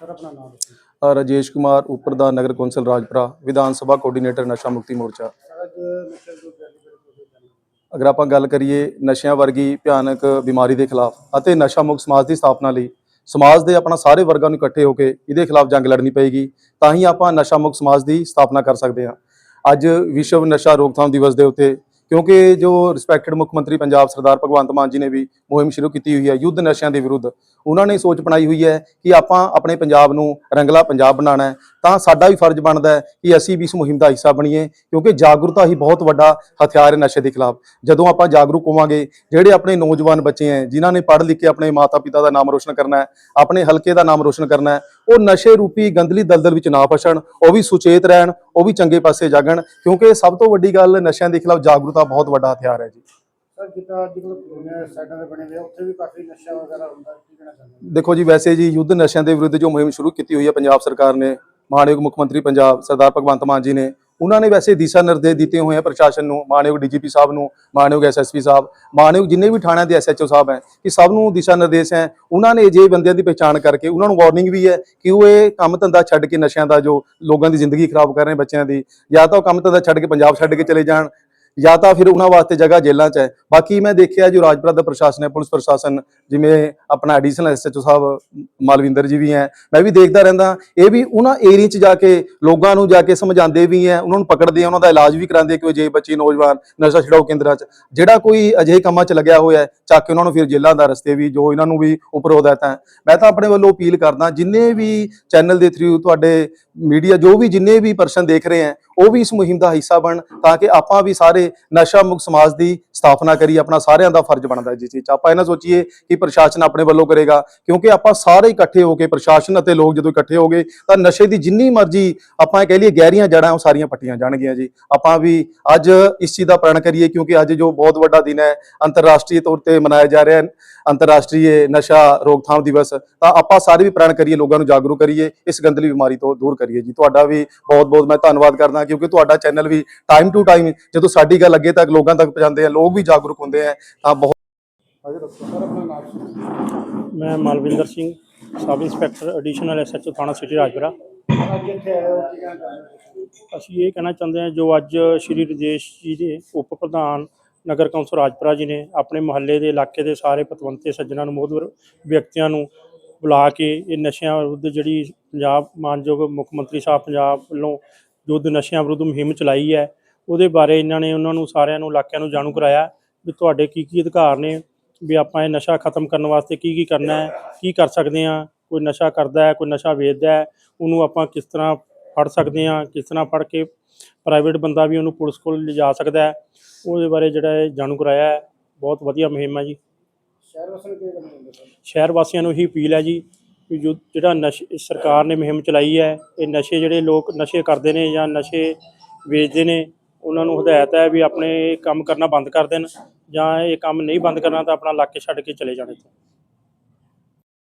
Sir ਆਪਣਾ ਨਾਮ ਦੱਸੋ। ਅ, ਰਾਜੇਸ਼ ਕੁਮਾਰ ਉਪਰ ਦਾ ਨਗਰ ਕੌਂਸਲ ਰਾਜਪੁਰਾ ਵਿਧਾਨ ਸਭਾ ਕੋਆਰਡੀਨੇਟਰ ਨਸ਼ਾ ਮੁਕਤੀ ਮੋਰਚਾ। ਸਰ ਅੱਜ ਨਸ਼ੇ ਅਗਰ ਆਪਾਂ ਗੱਲ ਕਰੀਏ ਨਸ਼ਿਆਂ ਵਰਗੀ ਭਿਆਨਕ ਬਿਮਾਰੀ ਦੇ ਖਿਲਾਫ ਅਤੇ ਨਸ਼ਾ ਮੁਕਤ ਸਮਾਜ ਦੀ ਸਥਾਪਨਾ ਲਈ ਸਮਾਜ ਦੇ ਆਪਣਾ ਸਾਰੇ ਵਰਗਾਂ ਨੂੰ ਇਕੱਠੇ ਹੋ ਕੇ ਇਹਦੇ ਖਿਲਾਫ ਜੰਗ ਲੜਨੀ ਪਏਗੀ ਤਾਂ ਹੀ ਆਪਾਂ ਨਸ਼ਾ ਮੁਕਤ ਸਮਾਜ ਦੀ ਸਥਾਪਨਾ ਕਰ ਸਕਦੇ ਹਾਂ। ਅੱਜ ਵਿਸ਼ਵ ਨਸ਼ਾ ਰੋਕਥਾਮ ਦਿਵਸ ਦੇ ਉੱਤੇ ਕਿਉਂਕਿ ਜੋ ਰਿਸਪੈਕਟਡ ਮੁੱਖ ਮੰਤਰੀ ਪੰਜਾਬ ਸਰਦਾਰ ਭਗਵੰਤ ਮਾਨ ਜੀ ਨੇ ਵੀ ਮੁਹਿੰਮ ਸ਼ੁਰੂ ਕੀਤੀ ਹੋਈ ਹੈ ਯੁੱਧ ਨਸ਼ਿਆਂ ਦੇ ਵਿਰੁੱਧ, ਉਹਨਾਂ ਨੇ ਸੋਚ ਬਣਾਈ ਹੋਈ ਹੈ ਕਿ ਆਪਾਂ ਆਪਣੇ ਪੰਜਾਬ ਨੂੰ ਰੰਗਲਾ ਪੰਜਾਬ ਬਣਾਉਣਾ ਹੈ, ਤਾਂ ਸਾਡਾ ਵੀ ਫਰਜ਼ ਬਣਦਾ ਹੈ ਕਿ ਅਸੀਂ ਵੀ ਇਸ ਮੁਹਿੰਮ ਦਾ ਹਿੱਸਾ ਬਣੀਏ, ਕਿਉਂਕਿ ਜਾਗਰੂਕਤਾ ਹੀ ਬਹੁਤ ਵੱਡਾ ਹਥਿਆਰ ਹੈ ਨਸ਼ੇ ਦੇ ਖਿਲਾਫ। ਜਦੋਂ ਆਪਾਂ ਜਾਗਰੂਕ ਹੋਵਾਂਗੇ, ਜਿਹੜੇ ਆਪਣੇ ਨੌਜਵਾਨ ਬੱਚੇ ਹੈ, ਜਿਨ੍ਹਾਂ ਨੇ ਪੜ੍ਹ ਲਿਖ ਕੇ ਆਪਣੇ ਮਾਤਾ-ਪਿਤਾ ਦਾ ਨਾਮ ਰੋਸ਼ਨ ਕਰਨਾ ਹੈ, ਆਪਣੇ ਹਲਕੇ ਦਾ ਨਾਮ ਰੋਸ਼ਨ ਕਰਨਾ ਹੈ ਉਹ ਨਸ਼ੇ ਰੂਪੀ ਗੰਦਲੀ ਦਲਦਲ ਵਿੱਚ ਨਾ ਫਸਣ ਉਹ ਵੀ ਸੁਚੇਤ ਰਹਿਣ ਉਹ ਵੀ ਚੰਗੇ ਪਾਸੇ ਜਾਗਣ ਕਿਉਂਕਿ ਸਭ ਤੋਂ ਵੱਡੀ ਗੱਲ ਨਸ਼ਿਆਂ ਦੇ ਖਿਲਾਫ ਜਾਗਰੂਕਤਾ ਬਹੁਤ ਵੱਡਾ ਹਥਿਆਰ ਹੈ ਜੀ ਸਰ ਜਿੱਦਾਂ ਅੱਜ ਕੱਲ੍ਹ ਸਾਈਡਾਂ ਤੇ ਬਣੇ ਹੋਏ ਆ, ਉੱਥੇ ਵੀ ਕਾਫੀ ਨਸ਼ਾ ਵਗੈਰਾ ਹੁੰਦਾ ਕੀ ਕਹਿਣਾ ਚਾਹੁੰਦੇ ਹੋ? ਦੇਖੋ ਜੀ ਵੈਸੇ ਜੀ ਯੁੱਧ ਨਸ਼ਿਆਂ ਦੇ ਵਿਰੁੱਧ ਜੋ ਮੁਹਿੰਮ ਸ਼ੁਰੂ ਕੀਤੀ ਹੋਈ ਹੈ ਪੰਜਾਬ ਸਰਕਾਰ ਨੇ ਮਾਨਯੋਗ ਮੁੱਖ ਮੰਤਰੀ ਪੰਜਾਬ ਸਰਦਾਰ ਭਗਵੰਤ ਮਾਨ ਜੀ ਨੇ ਉਹਨਾਂ ਨੇ ਵੈਸੇ ਦਿਸ਼ਾ ਨਿਰਦੇਸ਼ ਦਿੱਤੇ ਹੋਏ ਆ ਪ੍ਰਸ਼ਾਸਨ ਨੂੰ, ਮਾਨਯੋਗ ਡੀਜੀਪੀ ਸਾਹਿਬ ਨੂੰ, ਮਾਨਯੋਗ ਐਸਐਸਪੀ ਸਾਹਿਬ, ਮਾਨਯੋਗ ਜਿੰਨੇ ਵੀ ਥਾਣਿਆਂ ਦੇ ਐਸਐਚਓ ਸਾਹਿਬ ਹੈ, ਕਿ ਸਭ ਨੂੰ ਦਿਸ਼ਾ ਨਿਰਦੇਸ਼ ਹੈ। ਉਹਨਾਂ ਨੇ ਜੇ ਬੰਦਿਆਂ ਦੀ ਪਛਾਣ ਕਰਕੇ ਉਹਨਾਂ ਨੂੰ ਵਾਰਨਿੰਗ ਵੀ ਹੈ ਕਿ ਉਹ ਇਹ ਕੰਮ ਧੰਦਾ ਛੱਡ ਕੇ ਨਸ਼ਿਆਂ ਦਾ ਜੋ ਲੋਕਾਂ ਦੀ ਜ਼ਿੰਦਗੀ ਖਰਾਬ ਕਰ ਰਹੇ ਬੱਚਿਆਂ ਦੀ, ਜਾਂ ਤਾਂ ਉਹ ਕੰਮ ਧੰਦਾ ਛੱਡ ਕੇ ਪੰਜਾਬ ਛੱਡ ਕੇ ਚਲੇ ਜਾਣ ਜਾਂ ਤਾਂ ਫਿਰ ਉਹਨਾਂ ਵਾਸਤੇ ਜਗ੍ਹਾ ਜੇਲ੍ਹਾਂ 'ਚ ਹੈ। ਬਾਕੀ ਮੈਂ ਦੇਖਿਆ ਜੋ, ਰਾਜਪੁਰਾ ਦਾ ਪ੍ਰਸ਼ਾਸਨ ਹੈ, ਪੁਲਿਸ ਪ੍ਰਸ਼ਾਸਨ, ਜਿਵੇਂ ਆਪਣਾ ਐਡੀਸ਼ਨਲ ਐਸਐਚਓ ਸਾਹਿਬ, ਮਾਲਵਿੰਦਰ ਜੀ ਵੀ ਹੈ। ਮੈਂ ਵੀ ਦੇਖਦਾ ਰਹਿੰਦਾ। ਇਹ ਵੀ ਉਹਨਾਂ ਏਰੀਆ 'ਚ ਜਾ ਕੇ ਲੋਕਾਂ ਨੂੰ ਜਾ ਕੇ ਸਮਝਾਉਂਦੇ ਵੀ ਹੈ, ਉਹਨਾਂ ਨੂੰ ਪਕੜਦੇ ਆ, ਉਹਨਾਂ ਦਾ ਇਲਾਜ ਵੀ ਕਰਾਉਂਦੇ ਕਿ ਜੇ ਬੱਚੇ ਨੌਜਵਾਨ ਨਸ਼ਾ ਛਡਾਓ ਕੇਂਦਰਾਂ 'ਚ। ਜਿਹੜਾ ਕੋਈ ਅਜਿਹੇ ਕੰਮਾਂ 'ਚ ਲੱਗਿਆ ਹੋਇਆ ਹੈ, ਚੱਕ ਕੇ ਉਹਨਾਂ ਨੂੰ ਫਿਰ ਜੇਲ੍ਹਾਂ ਦਾ ਰਸਤੇ ਵੀ, ਜੋ ਇਹਨਾਂ ਨੂੰ ਵੀ ਉੱਪਰ ਹਦਾਇਤਾਂ ਹੈ ਮੈਂ ਤਾਂ ਆਪਣੇ ਵੱਲੋਂ ਅਪੀਲ ਕਰਦਾ, ਜਿੰਨੇ ਵੀ ਚੈਨਲ ਦੇ ਥਰੂ ਤੁਹਾਡੇ ਮੀਡੀਆ ਜੋ ਵੀ ਜਿੰਨੇ ਵੀ ਪਰਸਨ ਦੇਖ ਰਹੇ ਹੈ ਉਹ ਵੀ ਇਸ ਮੁਹਿੰਮ ਦਾ ਹਿੱਸਾ ਬਣ ਤਾਂ ਕਿ ਆਪਾਂ ਵੀ ਸਾਰੇ ਨਸ਼ਾ ਮੁਕਤ ਸਮਾਜ ਦੀ ਸਥਾਪਨਾ ਕਰੀ, ਆਪਣਾ ਸਾਰਿਆਂ ਦਾ ਫਰਜ਼ ਬਣਦਾ ਹੈ ਜਿਸ ਚੀਜ਼ ਆਪਾਂ ਇਹਨਾਂ ਸੋਚੀਏ ਕਿ ਪ੍ਰਸ਼ਾਸਨ ਆਪਣੇ ਵੱਲੋਂ ਕਰੇਗਾ, ਕਿਉਂਕਿ ਆਪਾਂ ਸਾਰੇ ਇਕੱਠੇ ਹੋ ਕੇ ਪ੍ਰਸ਼ਾਸਨ ਅਤੇ ਲੋਕ ਜਦੋਂ ਇਕੱਠੇ ਹੋ ਗਏ ਤਾਂ ਨਸ਼ੇ ਦੀ ਜਿੰਨੀ ਮਰਜ਼ੀ ਆਪਾਂ ਇਹ ਕਹਿ ਲਈਏ ਗਹਿਰੀਆਂ ਜੜ੍ਹਾਂ ਉਹ ਸਾਰੀਆਂ ਪੱਟੀਆਂ ਜਾਣਗੀਆਂ ਜੀ। ਆਪਾਂ ਵੀ ਅੱਜ ਇਸ ਚੀਜ਼ ਦਾ ਪ੍ਰਣ ਕਰੀਏ ਕਿਉਂਕਿ ਅੱਜ ਜੋ ਬਹੁਤ ਵੱਡਾ ਦਿਨ ਹੈ, ਅੰਤਰਰਾਸ਼ਟਰੀ ਤੌਰ ਤੇ ਮਨਾਇਆ ਜਾ ਰਿਹਾ ਹੈ, ਅੰਤਰਰਾਸ਼ਟਰੀ ਨਸ਼ਾ ਰੋਕਥਾਮ ਦਿਵਸ, ਤਾਂ ਆਪਾਂ ਸਾਰੇ ਵੀ ਪ੍ਰਣ ਕਰੀਏ, ਲੋਕਾਂ ਨੂੰ ਜਾਗਰੂਕ ਕਰੀਏ, ਇਸ ਗੰਦਲੀ ਬਿਮਾਰੀ ਤੋਂ ਦੂਰ ਕਰੀਏ ਜੀ। ਤੁਹਾਡਾ ਵੀ ਬਹੁਤ ਬਹੁਤ ਮੈਂ ਧੰਨਵਾਦ ਕਰਦਾ ਕਿਉਂਕਿ ਤੁਹਾਡਾ ਚੈਨਲ ਵੀ ਟਾਈਮ ਟੂ ਟਾਈਮ ਜਦੋਂ ਸਾਡੀ ਗੱਲ ਅੱਗੇ ਤੱਕ ਲੋਕਾਂ ਤੱਕ ਪਹੁੰਚਾਉਂਦੇ ਆ ਲੋਕ ਵੀ ਜਾਗਰੂਕ ਹੁੰਦੇ ਆ ਤਾਂ ਬਹੁਤ ਮੈਂ Malvinder Singh sub inspector additional SHO ਥਾਣਾ ਸਿਟੀ ਰਾਜਪੁਰਾ। ਅਸੀਂ ਇਹ ਕਹਿਣਾ ਚਾਹੁੰਦੇ ਹਾਂ ਜੋ ਅੱਜ ਸ਼੍ਰੀ ਰਜੇਸ਼ ਜੀ ਦੇ ਉਪ ਪ੍ਰਧਾਨ ਨਗਰ ਕੌਂਸਲ ਰਾਜਪੁਰਾ ਜੀ ਨੇ ਆਪਣੇ ਮੁਹੱਲੇ ਦੇ ਇਲਾਕੇ ਦੇ ਸਾਰੇ ਪਤਵੰਤੇ ਸੱਜਣਾਂ ਨੂੰ ਮੋਹਦਵਰ ਵਿਅਕਤੀਆਂ ਨੂੰ ਬੁਲਾ ਕੇ ਇਹ ਨਸ਼ਿਆਂ ਵਿਰੁੱਧ ਜਿਹੜੀ ਪੰਜਾਬ ਮਾਨਯੋਗ ਮੁੱਖ ਮੰਤਰੀ ਸਾਹਿਬ ਪੰਜਾਬ ਵੱਲੋਂ ਯੁੱਧ ਨਸ਼ਿਆਂ ਵਿਰੁੱਧ ਮੁਹਿੰਮ ਚਲਾਈ ਹੈ ਉਹਦੇ ਬਾਰੇ ਇਹਨਾਂ ਨੇ ਉਹਨਾਂ ਨੂੰ ਸਾਰਿਆਂ ਨੂੰ ਇਲਾਕਿਆਂ ਨੂੰ ਜਾਣੂ ਕਰਾਇਆ ਵੀ ਤੁਹਾਡੇ ਕੀ ਕੀ ਅਧਿਕਾਰ ਨੇ ਵੀ ਆਪਾਂ ਇਹ ਨਸ਼ਾ ਖਤਮ ਕਰਨ ਵਾਸਤੇ ਕੀ ਕੀ ਕਰਨਾ ਹੈ ਕੀ ਕਰ ਸਕਦੇ ਹਾਂ ਕੋਈ ਨਸ਼ਾ ਕਰਦਾ ਹੈ ਕੋਈ ਨਸ਼ਾ ਵੇਚਦਾ ਹੈ ਉਹਨੂੰ ਆਪਾਂ ਕਿਸ ਤਰ੍ਹਾਂ ਫੜ ਸਕਦੇ ਹਾਂ ਕਿਸ ਤਰ੍ਹਾਂ ਫੜ ਕੇ ਪ੍ਰਾਈਵੇਟ ਬੰਦਾ ਵੀ ਉਹਨੂੰ ਪੁਲਿਸ ਕੋਲ ਲਿਜਾ ਸਕਦਾ ਹੈ ਉਹਦੇ ਬਾਰੇ ਜਿਹੜਾ ਇਹ ਜਾਣੂ ਕਰਾਇਆ ਹੈ ਬਹੁਤ ਵਧੀਆ ਮੁਹਿੰਮ ਹੈ ਜੀ। ਸ਼ਹਿਰ ਕੀ ਵਾਸੀਆਂ ਨੂੰ ਇਹੀ ਅਪੀਲ ਹੈ ਜੀ ਵੀ ਜੋ ਜਿਹੜਾ ਨਸ਼ੇ, ਸਰਕਾਰ ਨੇ ਮੁਹਿੰਮ ਚਲਾਈ ਹੈ, ਇਹ ਨਸ਼ੇ ਜਿਹੜੇ ਲੋਕ ਨਸ਼ੇ ਕਰਦੇ ਨੇ ਜਾਂ ਨਸ਼ੇ ਵੇਚਦੇ ਨੇ, ਉਹਨਾਂ ਨੂੰ ਹਦਾਇਤ ਹੈ ਵੀ ਆਪਣੇ ਇਹ ਕੰਮ ਕਰਨਾ ਬੰਦ ਕਰ ਦੇਣ ਜਾਂ ਇਹ ਕੰਮ ਨਹੀਂ ਬੰਦ ਕਰਨਾ ਤਾਂ ਆਪਣਾ ਇਲਾਕੇ ਛੱਡ ਕੇ ਚਲੇ ਜਾਣ ਇੱਥੋਂ।